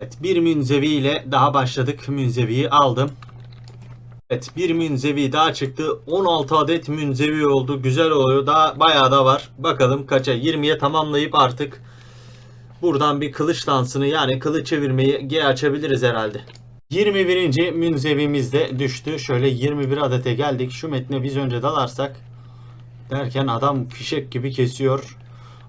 Evet bir münzevi ile daha başladık. Münzeviyi aldım. Evet bir münzevi daha çıktı. 16 adet münzevi oldu. Güzel oluyor. Daha bayağı da var. Bakalım kaça? 20'ye tamamlayıp artık buradan bir kılıç dansını yani kılıç çevirmeyi G açabiliriz herhalde. 21. münzevimiz de düştü. Şöyle 21 adete geldik. Şu metne biz önce dalarsak derken adam fişek gibi kesiyor.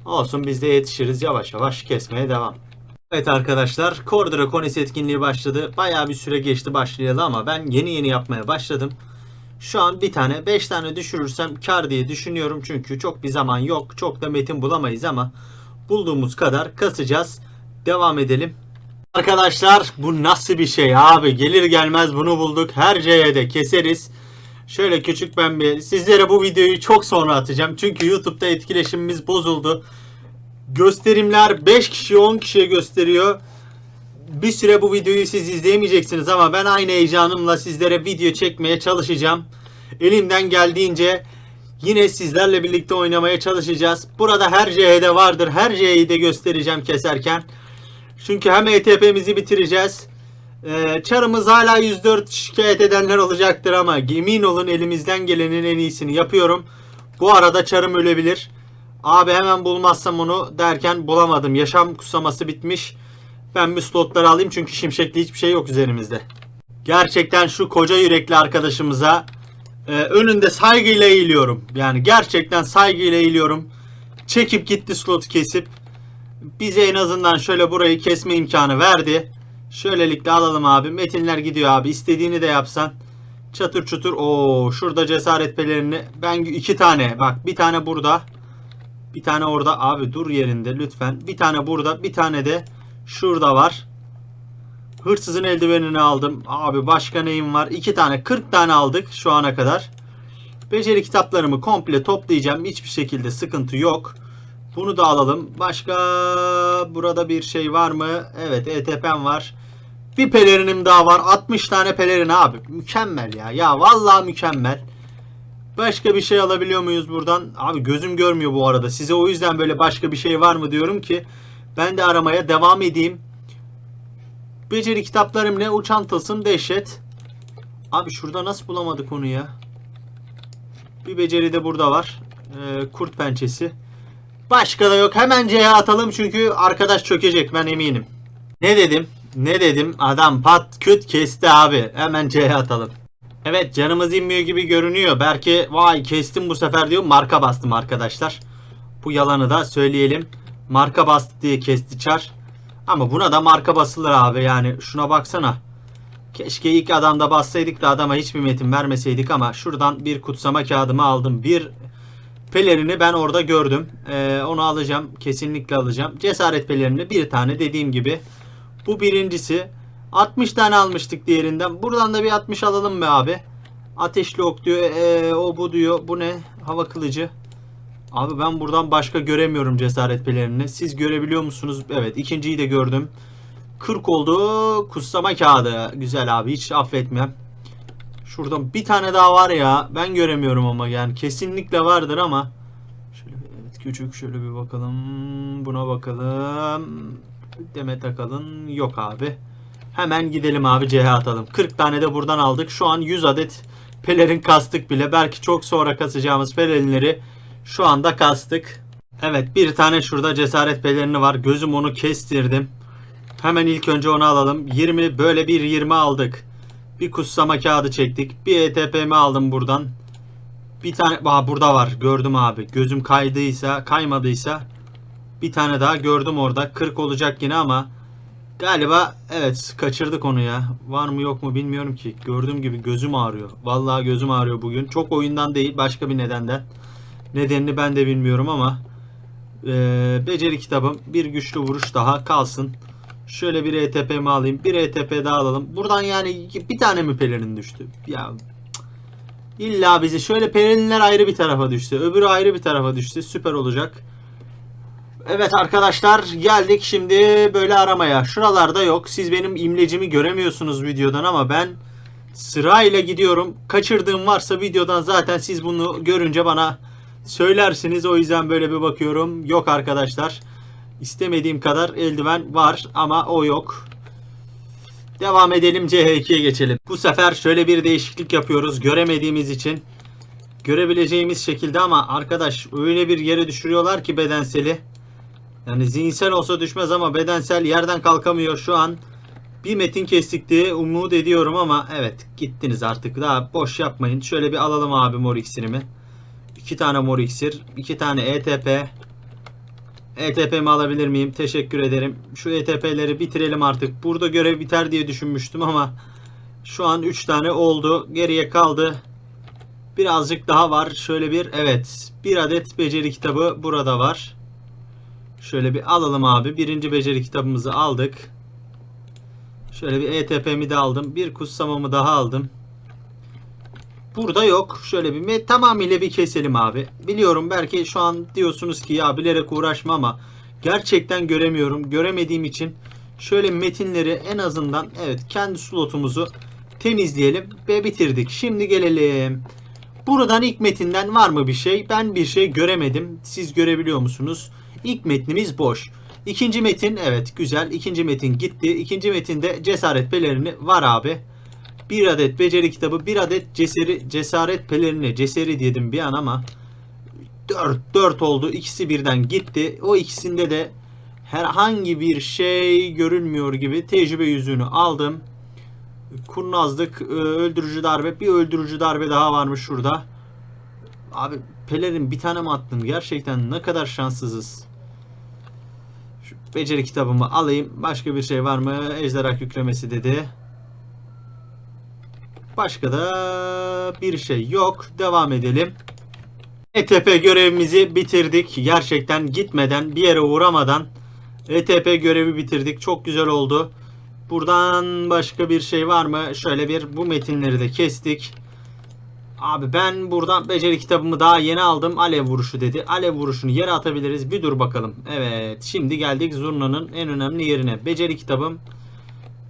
Olsun biz de yetişiriz yavaş yavaş kesmeye devam. Evet arkadaşlar Core Draconis etkinliği başladı. Bayağı bir süre geçti başlayalı ama ben yeni yeni yapmaya başladım. Şu an bir tane 5 tane düşürürsem kar diye düşünüyorum. Çünkü çok bir zaman yok. Çok da metin bulamayız ama bulduğumuz kadar kasacağız. Devam edelim. Arkadaşlar bu nasıl bir şey abi? Gelir gelmez bunu bulduk. Her C'de keseriz. Şöyle küçük ben bir sizlere bu videoyu çok sonra atacağım. Çünkü YouTube'da etkileşimimiz bozuldu. Gösterimler 5 kişi 10 kişiye gösteriyor. Bir süre bu videoyu siz izleyemeyeceksiniz ama ben aynı heyecanımla sizlere video çekmeye çalışacağım. Elimden geldiğince yine sizlerle birlikte oynamaya çalışacağız. Burada her C'de vardır. Her C'yi de göstereceğim keserken. Çünkü hem ETP'mizi bitireceğiz. Ee, çarımız hala 104 şikayet edenler olacaktır ama emin olun elimizden gelenin en iyisini yapıyorum. Bu arada çarım ölebilir. Abi hemen bulmazsam onu derken bulamadım. Yaşam kusaması bitmiş. Ben bir slotları alayım çünkü şimşekli hiçbir şey yok üzerimizde. Gerçekten şu koca yürekli arkadaşımıza e, önünde saygıyla eğiliyorum. Yani gerçekten saygıyla eğiliyorum. Çekip gitti slotu kesip bize en azından şöyle burayı kesme imkanı verdi. Şöylelikle alalım abi. Metinler gidiyor abi. İstediğini de yapsan. Çatır çutur. Oo, şurada cesaret pelerini. Ben iki tane. Bak bir tane burada. Bir tane orada. Abi dur yerinde lütfen. Bir tane burada. Bir tane de şurada var. Hırsızın eldivenini aldım. Abi başka neyim var? İki tane. 40 tane aldık şu ana kadar. Beceri kitaplarımı komple toplayacağım. Hiçbir şekilde sıkıntı yok. Bunu da alalım. Başka burada bir şey var mı? Evet ETP'm var. Bir pelerinim daha var. 60 tane pelerin abi. Mükemmel ya. Ya vallahi mükemmel. Başka bir şey alabiliyor muyuz buradan? Abi gözüm görmüyor bu arada. Size o yüzden böyle başka bir şey var mı diyorum ki ben de aramaya devam edeyim. Beceri kitaplarım ne? Uçan tılsım dehşet. Abi şurada nasıl bulamadık onu ya? Bir beceri de burada var. Ee, kurt pençesi. Başka da yok. Hemen C'ye atalım çünkü arkadaş çökecek ben eminim. Ne dedim? Ne dedim? Adam pat küt kesti abi. Hemen C'ye atalım. Evet canımız inmiyor gibi görünüyor. Belki vay kestim bu sefer diyor. Marka bastım arkadaşlar. Bu yalanı da söyleyelim. Marka bastı diye kesti çar. Ama buna da marka basılır abi yani. Şuna baksana. Keşke ilk adamda bassaydık da adama hiçbir metin vermeseydik ama şuradan bir kutsama kağıdımı aldım. Bir pelerini ben orada gördüm. Ee, onu alacağım. Kesinlikle alacağım. Cesaret pelerini bir tane dediğim gibi. Bu birincisi. 60 tane almıştık diğerinden. Buradan da bir 60 alalım be abi. Ateşli ok diyor. Ee, o bu diyor. Bu ne? Hava kılıcı. Abi ben buradan başka göremiyorum cesaret pelerini. Siz görebiliyor musunuz? Evet ikinciyi de gördüm. 40 oldu. Kutsama kağıdı. Güzel abi hiç affetmem. Şuradan bir tane daha var ya. Ben göremiyorum ama yani kesinlikle vardır ama. Şöyle evet küçük şöyle bir bakalım. Buna bakalım. Demet Akalın yok abi. Hemen gidelim abi CH atalım. 40 tane de buradan aldık. Şu an 100 adet pelerin kastık bile. Belki çok sonra kasacağımız pelerinleri şu anda kastık. Evet bir tane şurada cesaret pelerini var. Gözüm onu kestirdim. Hemen ilk önce onu alalım. 20 böyle bir 20 aldık. Bir kutsama kağıdı çektik. Bir ETP'mi aldım buradan. Bir tane Aa, burada var. Gördüm abi. Gözüm kaydıysa, kaymadıysa bir tane daha gördüm orada. 40 olacak yine ama galiba evet kaçırdık onu ya. Var mı yok mu bilmiyorum ki. Gördüğüm gibi gözüm ağrıyor. Vallahi gözüm ağrıyor bugün. Çok oyundan değil, başka bir nedenden. Nedenini ben de bilmiyorum ama eee, beceri kitabım bir güçlü vuruş daha kalsın. Şöyle bir ETP'mi alayım. Bir ETP daha alalım. Buradan yani bir tane mi pelerin düştü? Ya illa bizi şöyle pelerinler ayrı bir tarafa düştü. Öbürü ayrı bir tarafa düştü. Süper olacak. Evet arkadaşlar geldik şimdi böyle aramaya. Şuralarda yok. Siz benim imlecimi göremiyorsunuz videodan ama ben sırayla gidiyorum. Kaçırdığım varsa videodan zaten siz bunu görünce bana söylersiniz. O yüzden böyle bir bakıyorum. Yok arkadaşlar. İstemediğim kadar eldiven var ama o yok. Devam edelim CH2'ye geçelim. Bu sefer şöyle bir değişiklik yapıyoruz göremediğimiz için. Görebileceğimiz şekilde ama arkadaş öyle bir yere düşürüyorlar ki bedenseli. Yani zihinsel olsa düşmez ama bedensel yerden kalkamıyor şu an. Bir metin kestik diye umut ediyorum ama evet gittiniz artık daha boş yapmayın. Şöyle bir alalım abi mor iksirimi. İki tane mor iksir, iki tane ETP. ETP'mi alabilir miyim? Teşekkür ederim. Şu ETP'leri bitirelim artık. Burada görev biter diye düşünmüştüm ama şu an 3 tane oldu. Geriye kaldı. Birazcık daha var. Şöyle bir evet. Bir adet beceri kitabı burada var. Şöyle bir alalım abi. Birinci beceri kitabımızı aldık. Şöyle bir ETP'mi de aldım. Bir kutsamamı daha aldım. Burada yok. Şöyle bir tamamıyla bir keselim abi. Biliyorum belki şu an diyorsunuz ki ya bilerek uğraşma ama gerçekten göremiyorum. Göremediğim için şöyle metinleri en azından evet kendi slotumuzu temizleyelim ve bitirdik. Şimdi gelelim. Buradan ilk metinden var mı bir şey? Ben bir şey göremedim. Siz görebiliyor musunuz? İlk metnimiz boş. İkinci metin evet güzel. İkinci metin gitti. İkinci metinde cesaret pelerini var abi. Bir adet beceri kitabı, bir adet ceseri, cesaret pelerini, ceseri dedim bir an ama 4 4 oldu. İkisi birden gitti. O ikisinde de herhangi bir şey görünmüyor gibi tecrübe yüzüğünü aldım. Kurnazlık, e, öldürücü darbe, bir öldürücü darbe daha varmış şurada. Abi pelerin bir tane mi attın? Gerçekten ne kadar şanssızız. Beceri kitabımı alayım. Başka bir şey var mı? Ejderha yüklemesi dedi. Başka da bir şey yok. Devam edelim. ETP görevimizi bitirdik. Gerçekten gitmeden, bir yere uğramadan ETP görevi bitirdik. Çok güzel oldu. Buradan başka bir şey var mı? Şöyle bir bu metinleri de kestik. Abi ben buradan beceri kitabımı daha yeni aldım. Alev vuruşu dedi. Alev vuruşunu yere atabiliriz. Bir dur bakalım. Evet. Şimdi geldik Zurna'nın en önemli yerine. Beceri kitabım.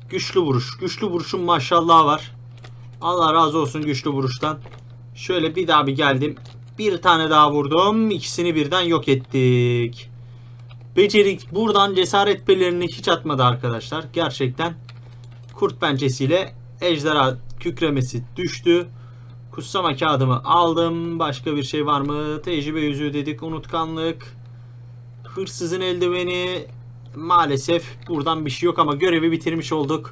Güçlü vuruş. Güçlü vuruşun maşallah var. Allah razı olsun güçlü vuruştan. Şöyle bir daha bir geldim. Bir tane daha vurdum. İkisini birden yok ettik. Becerik buradan cesaret pelerini hiç atmadı arkadaşlar. Gerçekten kurt pençesiyle ejderha kükremesi düştü. Kutsama kağıdımı aldım. Başka bir şey var mı? Tecrübe yüzüğü dedik. Unutkanlık. Hırsızın eldiveni. Maalesef buradan bir şey yok ama görevi bitirmiş olduk.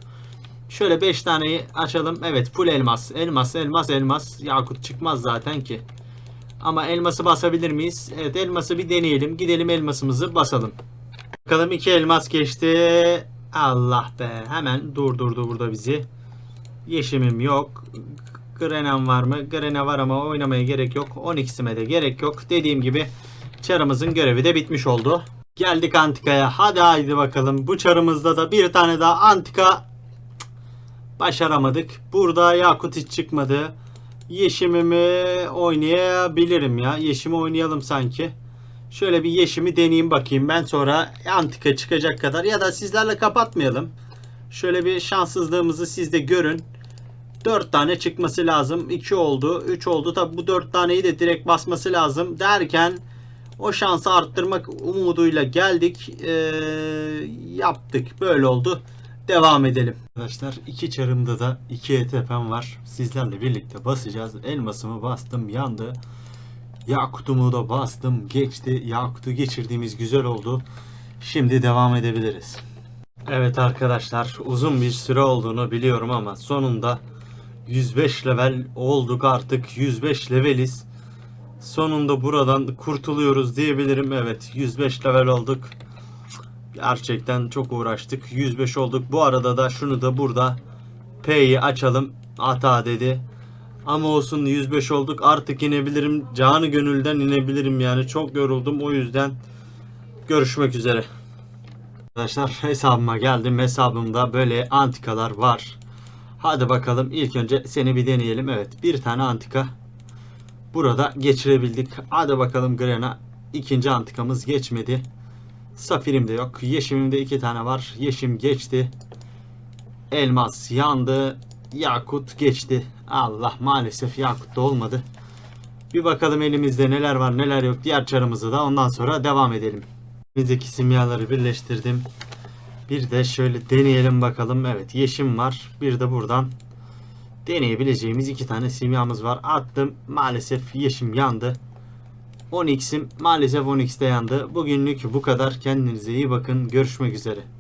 Şöyle 5 taneyi açalım. Evet full elmas. Elmas, elmas, elmas. Yakut çıkmaz zaten ki. Ama elması basabilir miyiz? Evet elması bir deneyelim. Gidelim elmasımızı basalım. Bakalım iki elmas geçti. Allah be. Hemen durdurdu burada bizi. Yeşimim yok. Grenem var mı? Grene var ama oynamaya gerek yok. 12'sime de gerek yok. Dediğim gibi çarımızın görevi de bitmiş oldu. Geldik antikaya. Hadi haydi bakalım. Bu çarımızda da bir tane daha antika başaramadık. Burada Yakut hiç çıkmadı. Yeşimimi oynayabilirim ya. Yeşimi oynayalım sanki. Şöyle bir yeşimi deneyeyim bakayım. Ben sonra antika çıkacak kadar ya da sizlerle kapatmayalım. Şöyle bir şanssızlığımızı siz de görün. 4 tane çıkması lazım. 2 oldu. 3 oldu. Tabi bu 4 taneyi de direkt basması lazım. Derken o şansı arttırmak umuduyla geldik. Ee, yaptık. Böyle oldu. Devam edelim. Arkadaşlar iki çarımda da iki ETP'm var. Sizlerle birlikte basacağız. Elmasımı bastım yandı. Yakut'umu da bastım geçti. Yakut'u geçirdiğimiz güzel oldu. Şimdi devam edebiliriz. Evet arkadaşlar uzun bir süre olduğunu biliyorum ama sonunda 105 level olduk artık 105 leveliz. Sonunda buradan kurtuluyoruz diyebilirim. Evet 105 level olduk. Gerçekten çok uğraştık. 105 olduk. Bu arada da şunu da burada P'yi açalım. Hata dedi. Ama olsun 105 olduk. Artık inebilirim. Canı gönülden inebilirim yani. Çok yoruldum. O yüzden görüşmek üzere. Arkadaşlar hesabıma geldim. Hesabımda böyle antikalar var. Hadi bakalım. İlk önce seni bir deneyelim. Evet bir tane antika. Burada geçirebildik. Hadi bakalım Grena. İkinci antikamız geçmedi. Safirim de yok. Yeşimimde iki tane var. Yeşim geçti. Elmas yandı. Yakut geçti. Allah maalesef Yakut da olmadı. Bir bakalım elimizde neler var neler yok. Diğer çarımızı da ondan sonra devam edelim. Elimizdeki simyaları birleştirdim. Bir de şöyle deneyelim bakalım. Evet yeşim var. Bir de buradan deneyebileceğimiz iki tane simyamız var. Attım. Maalesef yeşim yandı. 10x'im maalesef 10x'te yandı. Bugünlük bu kadar. Kendinize iyi bakın. Görüşmek üzere.